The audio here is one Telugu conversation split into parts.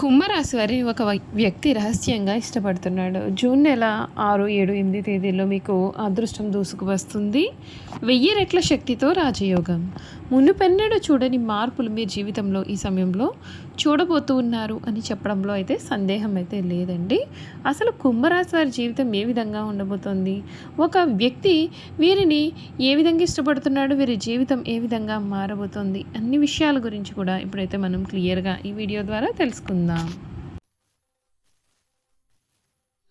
కుంభరాశి వారి ఒక వ్యక్తి రహస్యంగా ఇష్టపడుతున్నాడు. జూన్ నెల ఆరు ఏడు ఎనిమిది తేదీల్లో మీకు అదృష్టం దూసుకు వస్తుంది వెయ్యి రెట్ల శక్తితో రాజయోగం. మునుపెన్నడూ చూడని మార్పులు మీ జీవితంలో ఈ సమయంలో చూడబోతూ ఉన్నారు అని చెప్పడంలో అయితే సందేహం అయితే లేదండి. అసలు కుంభరాశి వారి జీవితం ఏ విధంగా ఉండబోతోంది? ఒక వ్యక్తి వీరిని ఏ విధంగా ఇష్టపడుతున్నాడు? వీరి జీవితం ఏ విధంగా మారబోతోంది? అన్ని విషయాల గురించి కూడా ఇప్పుడైతే మనం క్లియర్గా ఈ వీడియో ద్వారా తెలుసుకుందాం.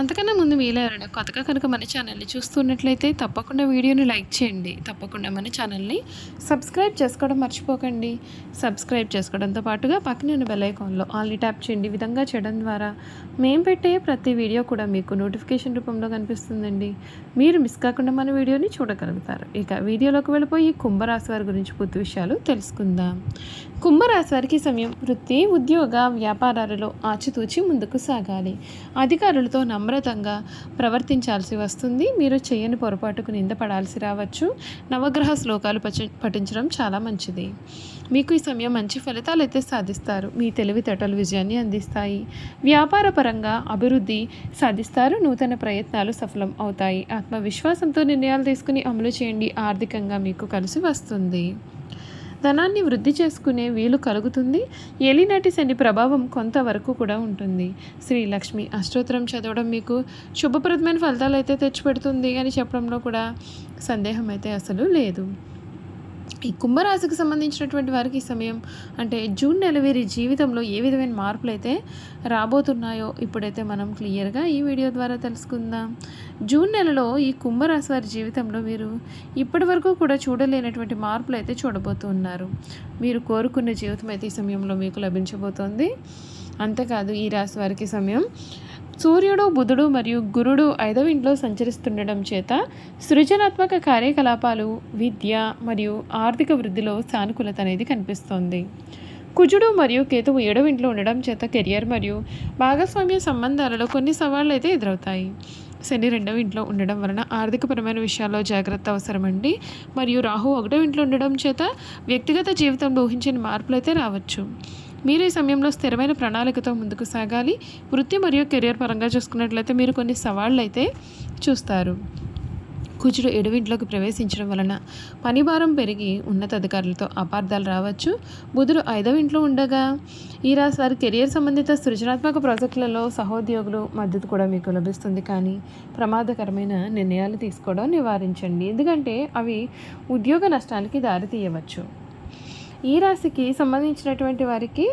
అంతకన్నా ముందు మీలో ఎవరైనా కొత్తగా కనుక మన ఛానల్ని చూస్తున్నట్లయితే తప్పకుండా వీడియోని లైక్ చేయండి. తప్పకుండా మన ఛానల్ని సబ్స్క్రైబ్ చేసుకోవడం మర్చిపోకండి. సబ్స్క్రైబ్ చేసుకోవడంతో పాటుగా పక్కన ఉన్న బెల్ ఐకాన్లో ఆల్ని ట్యాప్ చేయండి. విధంగా చేయడం ద్వారా మేము పెట్టే ప్రతి వీడియో కూడా మీకు నోటిఫికేషన్ రూపంలో కనిపిస్తుందండి. మీరు మిస్ కాకుండా మన వీడియోని చూడగలుగుతారు. ఇక వీడియోలోకి వెళ్ళిపోయి కుంభరాశి వారి గురించి పూర్తి విషయాలు తెలుసుకుందాం. కుంభరాశి వారికి సమయం వృత్తి ఉద్యోగ వ్యాపారాలలో ఆచితూచి ముందుకు సాగాలి. అధికారులతో నమ్మ నమ్రతంగా ప్రవర్తించాల్సి వస్తుంది. మీరు చేయని పొరపాటుకు నిందపడాల్సి రావచ్చు. నవగ్రహ శ్లోకాలు పచ- పఠించడం చాలా మంచిది. మీకు ఈ సమయం మంచి ఫలితాలు అయితే సాధిస్తారు. మీ తెలివితేటలు విజయాన్ని అందిస్తాయి. వ్యాపార పరంగా అభివృద్ధి సాధిస్తారు. నూతన ప్రయత్నాలు సఫలం అవుతాయి. ఆత్మవిశ్వాసంతో నిర్ణయాలు తీసుకుని అమలు చేయండి. ఆర్థికంగా మీకు కలిసి వస్తుంది. ధనాన్ని వృద్ధి చేసుకునే వీలు కలుగుతుంది. ఏలినాటి శని ప్రభావం కొంతవరకు కూడా ఉంటుంది. శ్రీ లక్ష్మి అష్టోత్తరం చదవడం మీకు శుభప్రదమైన ఫలితాలు అయితే తెచ్చిపెడుతుంది అని చెప్పడంలో కూడా సందేహం అయితే అసలు లేదు. ఈ కుంభరాశికి సంబంధించినటువంటి వారికి ఈ సమయం అంటే జూన్ నెల వీరి జీవితంలో ఏ విధమైన మార్పులు అయితే రాబోతున్నాయో ఇప్పుడైతే మనం క్లియర్గా ఈ వీడియో ద్వారా తెలుసుకుందాం. జూన్ నెలలో ఈ కుంభరాశి వారి జీవితంలో మీరు ఇప్పటి వరకు కూడా చూడలేనటువంటి మార్పులు అయితే చూడబోతున్నారు మీరు కోరుకున్న జీవితం అయితే ఈ సమయంలో మీకు లభించబోతోంది. అంతేకాదు ఈ రాశి వారికి సమయం సూర్యుడు బుధుడు మరియు గురుడు ఐదవ ఇంట్లో సంచరిస్తుండడం చేత సృజనాత్మక కార్యకలాపాలు విద్య మరియు ఆర్థిక వృద్ధిలో సానుకూలత అనేది కనిపిస్తోంది. కుజుడు మరియు కేతువు ఏడవ ఇంట్లో ఉండడం చేత కెరియర్ మరియు భాగస్వామ్య సంబంధాలలో కొన్ని సవాళ్ళు అయితే ఎదురవుతాయి. శని రెండవ ఇంట్లో ఉండడం వలన ఆర్థికపరమైన విషయాల్లో జాగ్రత్త అవసరమండి. మరియు రాహు ఒకటో ఇంట్లో ఉండడం చేత వ్యక్తిగత జీవితంలో ఊహించని మార్పులు అయితే రావచ్చు. మీరు ఈ సమయంలో స్థిరమైన ప్రణాళికతో ముందుకు సాగాలి. వృత్తి మరియు కెరియర్ పరంగా చూసుకున్నట్లయితే మీరు కొన్ని సవాళ్ళు అయితే చూస్తారు. కుజుడు ఎడవింట్లోకి ప్రవేశించడం వలన పని భారం పెరిగి ఉన్నతాధికారులతో అపార్థాలు రావచ్చు. బుధుడు ఐదవ ఇంట్లో ఉండగా ఈ రాశి వారి కెరియర్ సంబంధిత సృజనాత్మక ప్రాజెక్టులలో సహోద్యోగులు మద్దతు కూడా మీకు లభిస్తుంది. కానీ ప్రమాదకరమైన నిర్ణయాలు తీసుకోవడం నివారించండి. ఎందుకంటే అవి ఉద్యోగ నష్టానికి దారితీయవచ్చు. ఈ రాశికి సంబంధించినటువంటి వారికి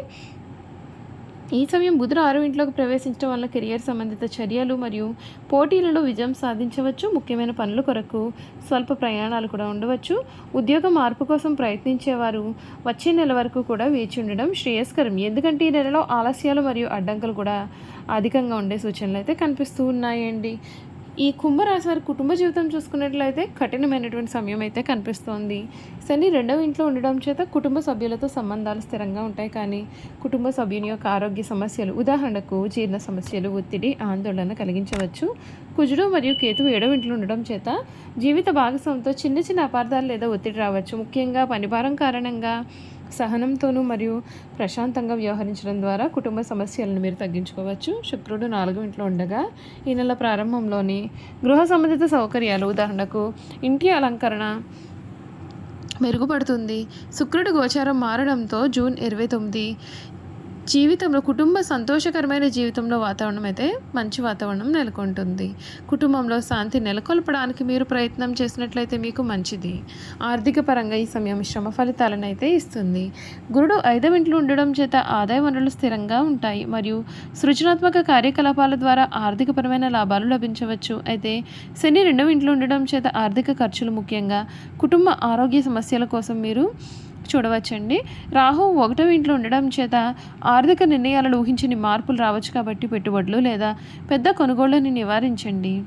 ఈ సమయం బుధుడు ఆరు ఇంట్లోకి ప్రవేశించడం వల్ల కెరియర్ సంబంధిత చర్యలు మరియు పోటీలలో విజయం సాధించవచ్చు. ముఖ్యమైన పనుల కొరకు స్వల్ప ప్రయాణాలు కూడా ఉండవచ్చు. ఉద్యోగ మార్పు కోసం ప్రయత్నించేవారు వచ్చే నెల వరకు కూడా వేచి ఉండడం శ్రేయస్కరం. ఎందుకంటే ఈ నెలలో ఆలస్యాలు మరియు అడ్డంకులు కూడా అధికంగా ఉండే సూచనలు అయితే కనిపిస్తూ ఉన్నాయండి. ఈ కుంభరాశి వారి కుటుంబ జీవితం చూసుకున్నట్లయితే కఠినమైనటువంటి సమయం అయితే కనిపిస్తోంది. శని రెండవ ఇంట్లో ఉండడం చేత కుటుంబ సభ్యులతో సంబంధాలు స్థిరంగా ఉంటాయి కానీ కుటుంబ సభ్యుని యొక్క ఆరోగ్య సమస్యలు ఉదాహరణకు జీర్ణ సమస్యలు ఒత్తిడి ఆందోళన కలిగించవచ్చు. కుజుడు మరియు కేతు ఏడవ ఇంట్లో ఉండడం చేత జీవిత భాగస్వామితో చిన్న చిన్న అపార్థాలు లేదా ఒత్తిడి రావచ్చు. ముఖ్యంగా పనిభారం కారణంగా సహనంతోనూ మరియు ప్రశాంతంగా వ్యవహరించడం ద్వారా కుటుంబ సమస్యలను మీరు తగ్గించుకోవచ్చు. శుక్రుడు నాలుగు ఇంట్లో ఉండగా ఈ నెల ప్రారంభంలోని గృహ సంబంధిత సౌకర్యాలు ఉదాహరణకు ఇంటి అలంకరణ మెరుగుపడుతుంది. శుక్రుడు గోచారం మారడంతో జూన్ ఇరవై తొమ్మిది జీవితంలో కుటుంబ సంతోషకరమైన జీవితంలో వాతావరణం అయితే మంచి వాతావరణం నెలకొంటుంది. కుటుంబంలో శాంతి నెలకొల్పడానికి మీరు ప్రయత్నం చేసినట్లయితే మీకు మంచిది. ఆర్థిక పరంగా ఈ సమయం శ్రమ ఫలితాలను అయితే ఇస్తుంది. గురుడు ఐదవ ఇంట్లో ఉండడం చేత ఆదాయ వనరులు స్థిరంగా ఉంటాయి. మరియు సృజనాత్మక కార్యకలాపాల ద్వారా ఆర్థికపరమైన లాభాలు లభించవచ్చు. అయితే శని రెండవ ఇంట్లో ఉండడం చేత ఆర్థిక ఖర్చులు ముఖ్యంగా కుటుంబ ఆరోగ్య సమస్యల కోసం మీరు చూడవచ్చండి. రాహు ఒకటో ఇంట్లో ఉండడం చేత ఆర్థిక నిర్ణయాలను ఊహించని మార్పులు రావచ్చు కాబట్టి పెట్టుబడులు లేదా పెద్ద కొనుగోళ్ళను నివారించండి.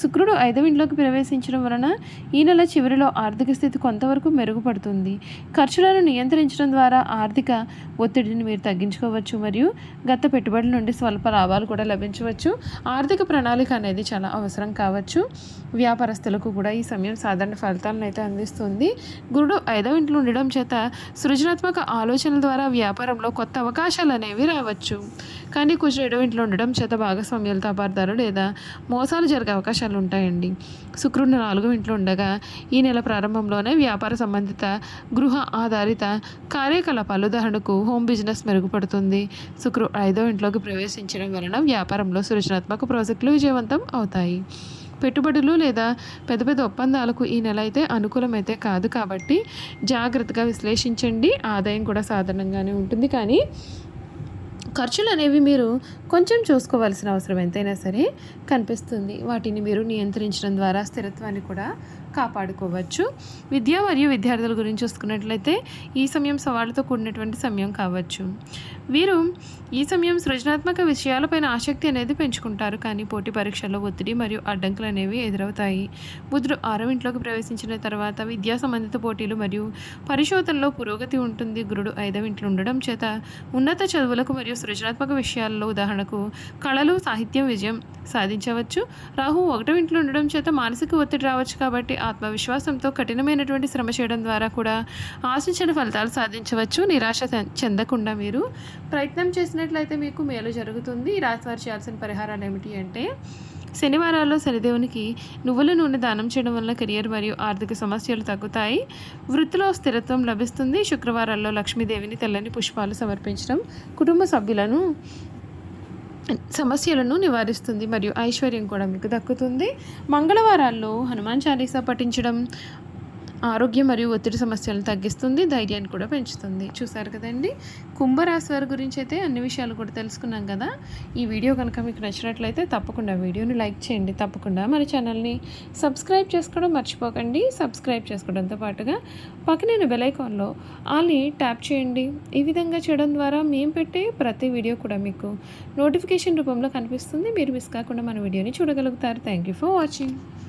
శుక్రుడు ఐదవ ఇంట్లోకి ప్రవేశించడం వలన ఈ నెల చివరిలో ఆర్థిక స్థితి కొంతవరకు మెరుగుపడుతుంది. ఖర్చులను నియంత్రించడం ద్వారా ఆర్థిక ఒత్తిడిని మీరు తగ్గించుకోవచ్చు మరియు గత పెట్టుబడుల నుండి స్వల్ప లాభాలు కూడా లభించవచ్చు. ఆర్థిక ప్రణాళిక అనేది చాలా అవసరం కావచ్చు. వ్యాపారస్తులకు కూడా ఈ సమయం సాధారణ ఫలితాలను అయితే అందిస్తుంది. గురుడు ఐదవ ఇంట్లో ఉండడం చేత సృజనాత్మక ఆలోచనల ద్వారా వ్యాపారంలో కొత్త అవకాశాలు అనేవి రావచ్చు. కానీ కొంచెం ఇంట్లో ఉండడం చేత భాగస్వామ్యాలతో అపార్థాలు లేదా మోసాలు జరిగే అవకాశాలు ఉంటాయండి. శుక్రుడు నాలుగవ ఇంట్లో ఉండగా ఈ నెల ప్రారంభంలోనే వ్యాపార సంబంధిత గృహ ఆధారిత కార్యకలాపాలు ఉదాహరణకు హోమ్ బిజినెస్ మెరుగుపడుతుంది. శుక్రుడు ఐదో ఇంట్లోకి ప్రవేశించడం వలన వ్యాపారంలో సృజనాత్మక ప్రాజెక్టులు విజయవంతం అవుతాయి. పెట్టుబడులు లేదా పెద్ద పెద్ద ఒప్పందాలకు ఈ నెల అయితే అనుకూలమైతే కాదు కాబట్టి జాగ్రత్తగా విశ్లేషించండి. ఆదాయం కూడా సాధారణంగానే ఉంటుంది. కానీ ఖర్చులు అనేవి మీరు కొంచెం చూసుకోవాల్సిన అవసరం ఎంతైనా సరే కనిపిస్తుంది. వాటిని మీరు నియంత్రించడం ద్వారా స్థిరత్వాన్ని కూడా కాపాడుకోవచ్చు. విద్య మరియు విద్యార్థుల గురించి చూసుకున్నట్లయితే ఈ సమయం సవాళ్ళతో కూడినటువంటి సమయం కావచ్చు. వీరు ఈ సమయం సృజనాత్మక విషయాలపైన ఆసక్తి అనేది పెంచుకుంటారు. కానీ పోటీ పరీక్షల్లో ఒత్తిడి మరియు అడ్డంకులు అనేవి ఎదురవుతాయి. బుధుడు ఆరవ ఇంట్లోకి ప్రవేశించిన తర్వాత విద్యా సంబంధిత పోటీలు మరియు పరిశోధనలో పురోగతి ఉంటుంది. గురుడు ఐదవ ఇంట్లో ఉండడం చేత ఉన్నత చదువులకు మరియు సృజనాత్మక విషయాల్లో ఉదాహరణకు కళలు సాహిత్యం విజయం సాధించవచ్చు. రాహు ఒకటో ఇంట్లో ఉండడం చేత మానసిక ఒత్తిడి రావచ్చు కాబట్టి ఆత్మవిశ్వాసంతో కఠినమైనటువంటి శ్రమ చేయడం ద్వారా కూడా ఆశించిన ఫలితాలు సాధించవచ్చు. నిరాశ చెందకుండా మీరు ప్రయత్నం చేసినట్లయితే మీకు మేలు జరుగుతుంది. ఈ చేయాల్సిన పరిహారాలు ఏమిటి అంటే శనివారాల్లో శనిదేవునికి నువ్వుల నూనె దానం చేయడం వల్ల కెరియర్ మరియు ఆర్థిక సమస్యలు తగ్గుతాయి. వృత్తిలో స్థిరత్వం లభిస్తుంది. శుక్రవారాల్లో లక్ష్మీదేవిని తెల్లని పుష్పాలు సమర్పించడం కుటుంబ సభ్యులను సమస్యలను నివారిస్తుంది మరియు ఐశ్వర్యం కూడా మీకు దక్కుతుంది. మంగళవారాల్లో హనుమాన్ చాలీసా పఠించడం ఆరోగ్యం మరియు ఒత్తిడి సమస్యలను తగ్గిస్తుంది ధైర్యాన్ని కూడా పెంచుతుంది. చూసారు కదండి? కుంభరాశి వారి గురించి అయితే అన్ని విషయాలు కూడా తెలుసుకున్నాం కదా? ఈ వీడియో కనుక మీకు నచ్చినట్లయితే తప్పకుండా వీడియోని లైక్ చేయండి. తప్పకుండా మన ఛానల్ని సబ్స్క్రైబ్ చేసుకోవడం మర్చిపోకండి. సబ్స్క్రైబ్ చేసుకోవడంతో పాటుగా పక్కన బెలైకాన్లో ఆల్ని ట్యాప్ చేయండి. ఈ విధంగా చేయడం ద్వారా మేము పెట్టే ప్రతి వీడియో కూడా మీకు నోటిఫికేషన్ రూపంలో కనిపిస్తుంది. మీరు మిస్ కాకుండా మన వీడియోని చూడగలుగుతారు. Thank you for watching.